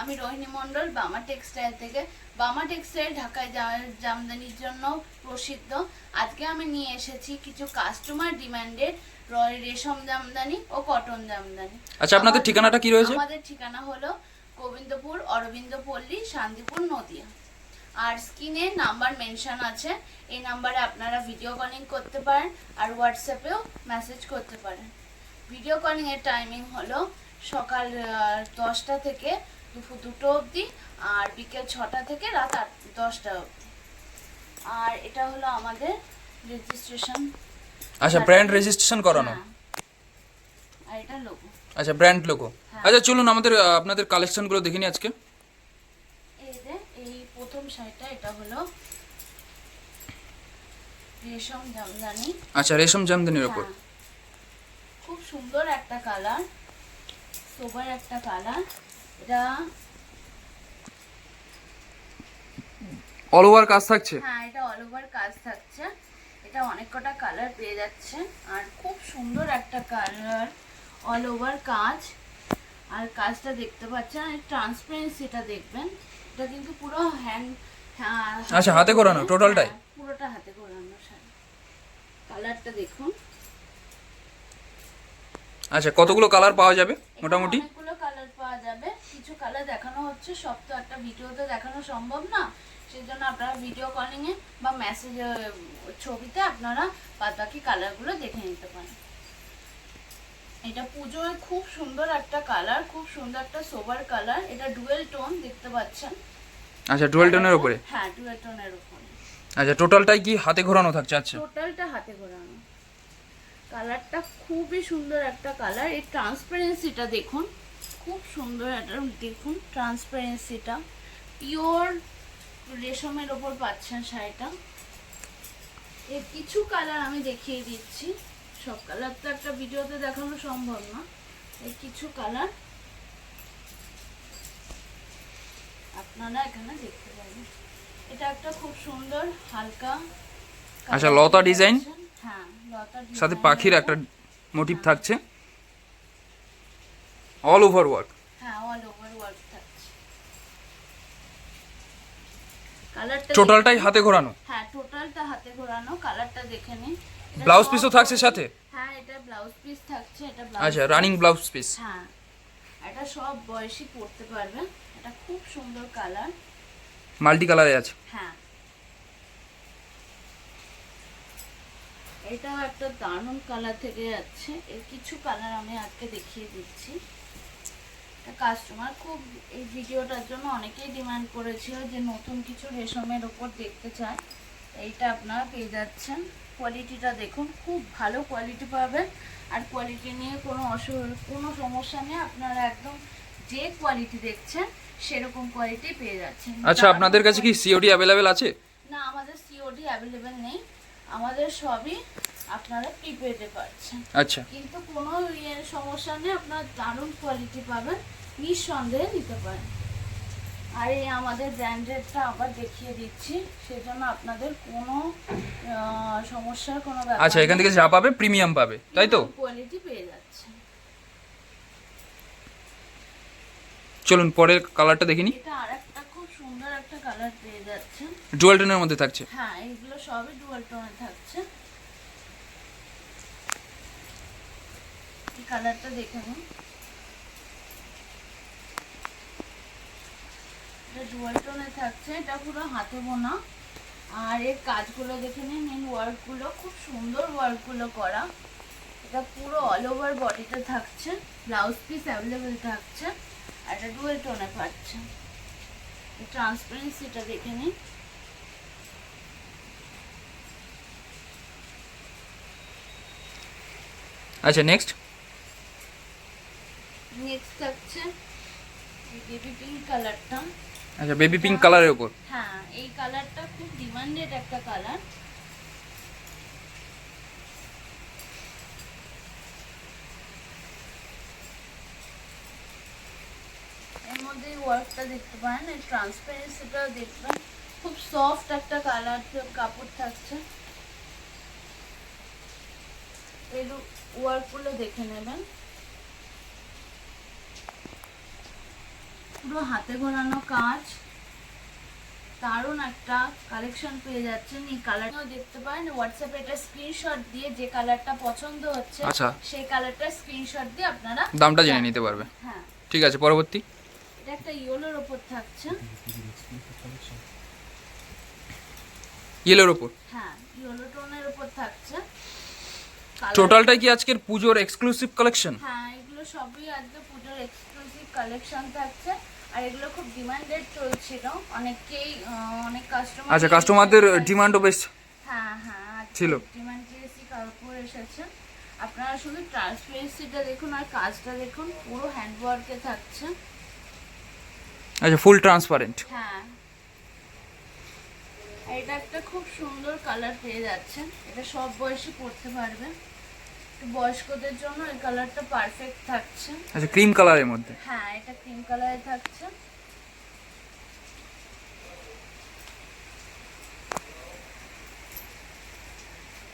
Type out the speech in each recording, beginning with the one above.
আমি রোহিণী মণ্ডল বামা টেক্সটাইল থেকে। বামা টেক্সটাইল ঢাকায় জামদানির জন্য প্রসিদ্ধ। আজকে আমি নিয়ে এসেছি কিছু কাস্টমার ডিমান্ডেড রেশম জামদানি ও কটন জামদানি। আচ্ছা, আপনাদের ঠিকানাটা কি রয়েছে? আমাদের ঠিকানা হলো গোবিন্দপুর অরবিন্দ পল্লী শান্তিপুর নদিয়া। আর স্ক্রিনে নাম্বার মেনশন আছে। এই নাম্বারে আপনারা ভিডিও কলিং করতে পারেন আর হোয়াটসঅ্যাপেও মেসেজ করতে পারেন। ভিডিও কলিং এর টাইমিং হলো সকাল দশটা থেকে দুপুর দুটো অবধি আর বিকেল ছটা থেকে রাত আট দশটা অবধি। আর এটা হলো আমাদের রেজিস্ট্রেশন আচ্ছা ব্র্যান্ড রেজিস্ট্রেশন করানো। আর এটা লোগো আচ্ছা ব্র্যান্ড লোগো হ্যাঁ। আচ্ছা চলুন আমাদের আপনাদের কালেকশনগুলো দেখিনি আজকে। এই যে এই প্রথম শাড়িটা এটা হলো রেশম জামদানি। আচ্ছা রেশম জামদানির ওপর। হ্যাঁ। খুব সুন্দর একটা কালার সোবার একটা কালার এটা অল ওভার কাজ থাকছে? হ্যাঁ এটা অল ওভার কাজ থাকছে। এটা অনেক কটা কালার পেয়ে যাচ্ছে। আর খুব সুন্দর একটা কালার অল ওভার কাজ। আর কাজটা দেখতে পাচ্ছেন আর ট্রান্সপারেন্সিটা দেখবেন। এটা কিন্তু পুরো হ্যান্ড আচ্ছা, হাতে করানো, টোটালটাই? পুরোটা হাতে করানো শাড়ি কালারটা দেখুন। আচ্ছা কতগুলো কালার পাওয়া যাবে মোটামুটি? অনেকগুলো কালার পাওয়া যাবে। কিছু কালার দেখানো হচ্ছে সব তো একটা ভিডিওতে দেখানো সম্ভব না। সেই জন্য আপনারা ভিডিও কলিং এ বা মেসেজ ছবিতে আপনারা বাদ বাকি কালারগুলো দেখে নিতে পারেন। এটা পুজোয় খুব সুন্দর একটা কালার খুব সুন্দর একটা সোবার কালার এটা ডুয়েল টোন দেখতে পাচ্ছেন। আচ্ছা ডুয়েল টোনের উপরে? হ্যাঁ ডুয়েল টোনের উপরে। আচ্ছা টোটালটাই কি হাতে ঘোরানো থাকছে? আচ্ছা। টোটালটা হাতে ঘোরানো। কালারটা খুবই সুন্দর একটা কালার এই ট্রান্সপারেন্সিটা দেখুন। খুব সুন্দর একটা দেখুন ট্রান্সপারেন্সিটা পিওর রেশমের ওপর পাচ্ছেন শাড়িটা। এর কিছু কালার আমি দেখিয়ে দিচ্ছি। সব কালার তো একটা ভিডিওতে দেখানো সম্ভব না। এই কিছু কালার আপনারা এখানে দেখতে পাবেন। এটা একটা খুব সুন্দর হালকা আচ্ছা, লতা ডিজাইন হ্যাঁ লতা সাথে পাখির একটা মোটিভ থাকছে। অল ওভার ওয়ার্ক হ্যাঁ অল ওভার ওয়ার্ক থাকছে কালারটা টোটালটাই হাতে ঘোরানো? হ্যাঁ টোটালটা হাতে ঘোরানো কালারটা দেখে নিন ব্লাউজ পিসও থাকছে সাথে? হ্যাঁ এটা ব্লাউজ পিস থাকছে এটা ব্লাউজ আচ্ছা রানিং ব্লাউজ পিস হ্যাঁ এটা সব বয়সী পড়তে পারবে এটা খুব সুন্দর কালার মাল্টি কালারে আছে। হ্যাঁ। এটাও একটা দারুণ কালার থেকে যাচ্ছে। এর কিছু কালার আমি আজকে দেখিয়ে দিচ্ছি। কাস্টমার খুব এই ভিডিওটার জন্য অনেকেই ডিমান্ড করেছিল যে নতুন কিছু রেশমের ওপর দেখতে চায়। এইটা আপনারা পেয়ে যাচ্ছেন। কোয়ালিটিটা দেখুন খুব ভালো কোয়ালিটি পাবেন। আর কোয়ালিটি নিয়ে কোনো অসু কোনো সমস্যা নেই। আপনারা একদম যে কোয়ালিটি দেখছেন সেরকম কোয়ালিটি পেয়ে যাচ্ছেন। আচ্ছা আপনাদের কাছে কি সিওডি অ্যাভেলেবেল আছে? না আমাদের সিওডি অ্যাভেলেবেল নেই। আমাদের সবই আপনারা প্রিপেডে পাচ্ছেন। আচ্ছা। কিন্তু কোনো ইয়ের সমস্যা নেই। আপনার দারুণ কোয়ালিটি পাবেন। নিঃসন্দেহে নিতে পারেন। আর এই আমাদের ব্র্যান্ডেডটা আবার দেখিয়ে দিচ্ছি সেজন্য আপনাদের কোনো সমস্যার কোনো ব্যাপার আচ্ছা এখান থেকে যা পাবে প্রিমিয়াম পাবে তাই তো? কোয়ালিটি পেয়ে যাচ্ছে। চলুন পরের কালারটা দেখিনি এটা আরেকটা খুব সুন্দর একটা কালার পেয়ে যাচ্ছে। ডুয়াল টোনের মধ্যে থাকছে। হ্যাঁ এইগুলো সবই ডুয়াল টোনে থাকছে। এই কালারটা দেখে নিন। ডুয়াল টোনে থাকছে এটা পুরো হাতে বোনা। আর এর কাজগুলো দেখে নিন এই ওয়ার্কগুলো খুব সুন্দর ওয়ার্কগুলো করা। এটা পুরো অল ওভার বডিতে থাকছে ব্লাউজ পিস অ্যাভেলেবেল থাকছে আর এটা ডুয়েল টোনে পাচ্ছে ট্রান্সপারেন্সিটা দেখে নিন। আচ্ছা নেক্সট নেক্সট থাকছে বেবি পিঙ্ক কালারটা আচ্ছা বেবি পিঙ্ক কালারের উপর? হ্যাঁ এই কালারটা খুব ডিমান্ডেড একটা কালারের মধ্যে দেখতে দেখবেন খুব সফট একটা কালার কাপড় থাকছে। এর দেখে নেবেন। পুরো হাতে গোনানো কাজ। দারুণ একটা কালেকশন পেয়ে যাচ্ছেন এই কালারটাও দেখতে পারেন হোয়াটসঅ্যাপে এটা স্ক্রিনশট দিয়ে যে কালারটা পছন্দ হচ্ছে আচ্ছা। সেই কালারটা স্ক্রিনশট দিয়ে আপনারা দামটা জেনে নিতে পারবে। হ্যাঁ। ঠিক আছে পরবর্তী। এটা একটা ইয়েলোর ওপর থাকছে। ইয়েলোর ওপর? হ্যাঁ ইয়েলো টোনের ওপর থাকছে। টোটালটাই কি আজকের পুজোর এক্সক্লুসিভ কালেকশন হ্যাঁ এগুলো সবই আজকে পুজোর এক্সক্লুসিভ কালেকশন থাকছে। আর এগুলো খুব ডিমান্ডেড চলছিল। অনেকেই অনেক কাস্টমার আচ্ছা কাস্টমারদের ডিমান্ডও বেশ হ্যাঁ হ্যাঁ ছিল। ডিমান্ড জিএসসি কাপড় এসেছে। আপনারা শুধু ট্রান্সপারেন্সিটা দেখুন আর কাজটা দেখুন পুরো হ্যান্ডওয়ার্কে থাকছে। আচ্ছা ফুল ট্রান্সপারেন্ট হ্যাঁ। এটা একটা খুব সুন্দর কালার পেয়ে যাচ্ছেন। এটা সব বয়সী পরতে পারবে। বয়স্কদের জন্য এই কালারটা পারফেক্ট থাকছে। আচ্ছা ক্রিম কালারের মধ্যে? হ্যাঁ এটা ক্রিম কালারে থাকছে।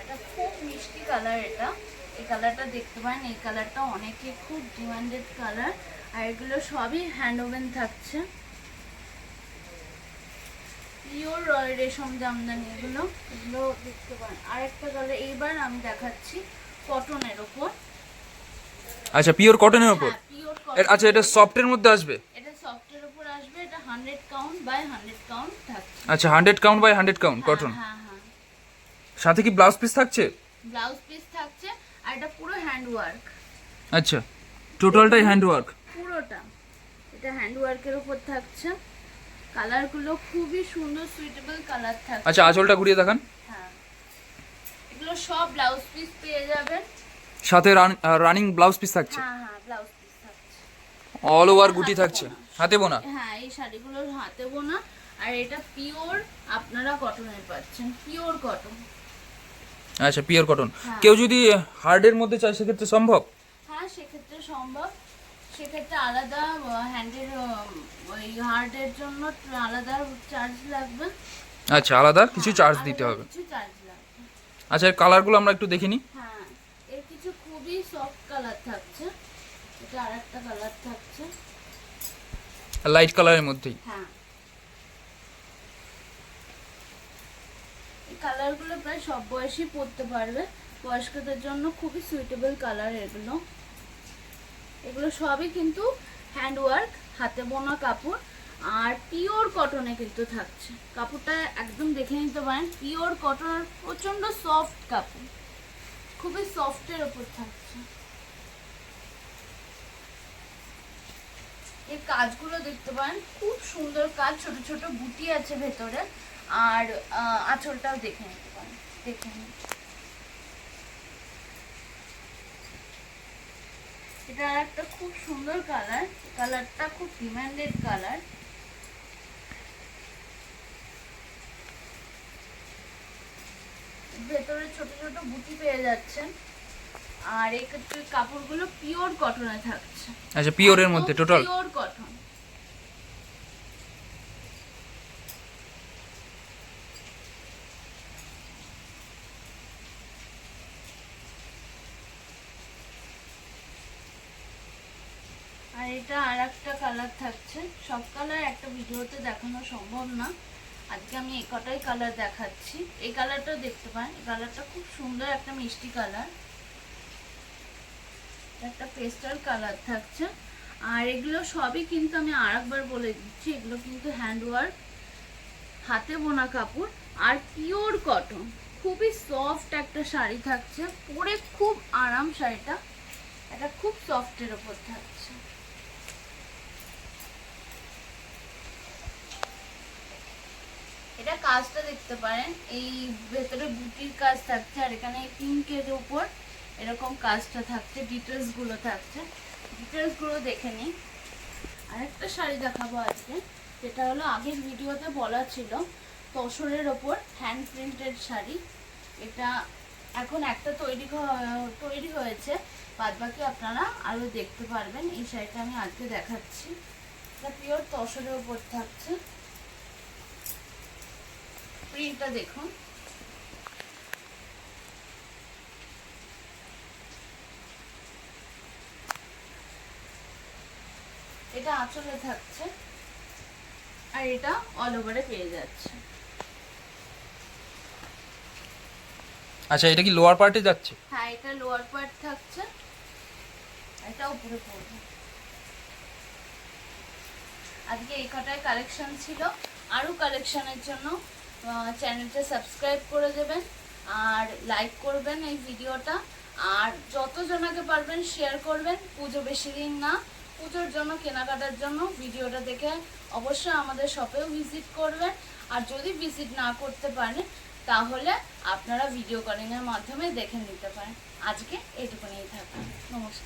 এটা খুব মিষ্টি কালার এটা। এই কালারটা দেখতে পারেন এই কালারটা অনেকে খুব ডিমান্ডেড কালার আর এগুলো সবই হ্যান্ড ওভেন থাকছে। পিওর রেশম জামদানি এগুলো। এগুলো দেখতে পারেন। আরেকটা কালার এইবার আমি দেখাচ্ছি। কটনের ওপর আচ্ছা পিওর কটনের ওপর আচ্ছা এটা সফটের মধ্যে আসবে? এটা সফটের উপর আসবে এটা hundred count by hundred count থাকছে। আচ্ছা hundred count by hundred count cotton হ্যাঁ হ্যাঁ। সাথে কি ব্লাউজ পিস থাকছে? ব্লাউজ পিস থাকছে আর এটা পুরো হ্যান্ড ওয়ার্ক আচ্ছা টোটালটাই হ্যান্ড ওয়ার্ক পুরোটা। এটা হ্যান্ড ওয়ার্কের উপর থাকছে। কালারগুলো খুবই সুন্দর সুইটেবল কালার থাকছে। আচ্ছা আঁচলটা ঘুরিয়ে দেখান। এগুলো সব ব্লাউজ পিস পেয়ে যাবেন। সাথে রানিং ব্লাউজ পিস থাকছে? হ্যাঁ হ্যাঁ ব্লাউজ পিস থাকছে। অল ওভার গুটি থাকছে? হাতে বোনা? হ্যাঁ এই শাড়িগুলো হাতে বোনা। আর এটা পিওর আপনারা কটনের পাচ্ছেন। পিওর কটন আচ্ছা পিওর কটন হ্যাঁ। কেউ যদি হার্ডের মধ্যে চায় সেক্ষেত্রে সম্ভব? হ্যাঁ সেক্ষেত্রে সম্ভব। সেক্ষেত্রে আলাদা হ্যান্ডের ওই হার্টের জন্য আলাদা চার্জ লাগবে। আচ্ছা আলাদা কিছু চার্জ দিতে হবে। কিছু চার্জ আচ্ছা এর কালারগুলো আমরা একটু দেখে নিই হ্যাঁ এর কিছু খুবই সফট কালার থাকছে। এটা আরেকটা কালার থাকছে। লাইট কালারের মধ্যেই। হ্যাঁ। এই কালারগুলো প্রায় সব বয়সী পরতে পারবে। বয়স্কদের জন্য খুবই সুইটেবল কালার এগুলো। এগুলো সবই কিন্তু হ্যান্ড ওয়ার্ক হাতে বোনা কাপড় আর পিওর কটনে কিন্তু থাকছে। কাপড়টা একদম দেখে নিতে পারেন, পিওর কটন প্রচণ্ড সফট কাপড়। খুবই সফটের ওপর থাকছে। এই কাজগুলো দেখতে পারেন, খুব সুন্দর কাজ, ছোট ছোট বুটি আছে ভেতরে। আর আঁচলটাও দেখে নিতে পারেন, দেখে নিন। এটা একটা খুব সুন্দর কালার কালারটা খুব ডিমান্ডেড কালার ভেতরে ছোট ছোট বুটি পেয়ে যাচ্ছেন। আর এই কাপড়গুলো পিওর কটনে থাকছে। আচ্ছা পিওরের মধ্যে টোটাল পিওর কটন। আর এটা আর একটা কালার থাকছে। সব কালার একটা ভিডিওতে দেখানো সম্ভব না। আজকে আমি এই কটাই কালার দেখাচ্ছি। এই কালারটাও দেখতে পান এই কালারটা খুব সুন্দর একটা মিষ্টি কালার একটা পেস্টাল কালার থাকছে। আর এগুলো সবই কিন্তু আমি আরেকবার বলে দিচ্ছি, এগুলো কিন্তু হ্যান্ডওয়ার্ক হাতে বোনা কাপড় আর পিওর কটন খুবই সফট একটা শাড়ি থাকছে, পরে খুব আরাম শাড়িটা। এটা খুব সফটের ওপর থাকছে। এটা কাজটা দেখতে পারেন। এই ভেতরে বুটির কাজ থাকছে আর এখানে এই পিঙ্কের উপর এরকম কাজটা থাকছে ডিটেলসগুলো থাকছে। ডিটেলসগুলো দেখে নিই। আরেকটা শাড়ি দেখাবো আজকে, যেটা হলো আগের ভিডিওতে বলা ছিল তসরের ওপর হ্যান্ড প্রিন্টেড শাড়ি। এটা এখন একটা তৈরি তৈরি হয়েছে। বাদ বাকি আপনারা আরও দেখতে পারবেন। এই শাড়িটা আমি আজকে দেখাচ্ছি। এটা পিওর তসরের ওপর থাকছে। প্রিন্টটা দেখুন। এটা আঁচলে থাকছে আর এটা অল ওভারে পেয়ে যাচ্ছে। আচ্ছা এটা কি লোয়ার পার্টে যাচ্ছে হ্যাঁ এটা লোয়ার পার্ট থাকছে। এটা উপরে পড়বে। আজকে এই কটায় কালেকশন ছিল। আরও কালেকশনের জন্য চ্যানেলটা সাবস্ক্রাইব করে দেবেন আর লাইক করবেন এই ভিডিওটা আর যত জনাকে পারবেন শেয়ার করবেন, পুজো বেশি দিন না, পুজোর জন্য, কেনাকাটার জন্য ভিডিওটা দেখে অবশ্যই আমাদের শপেও ভিজিট করবেন। আর যদি ভিজিট না করতে পারেন, তাহলে আপনারা ভিডিও কলিংয়ের মাধ্যমে দেখে নিতে পারেন। আজকে এইটুকুনিই থাকুন নমস্কার।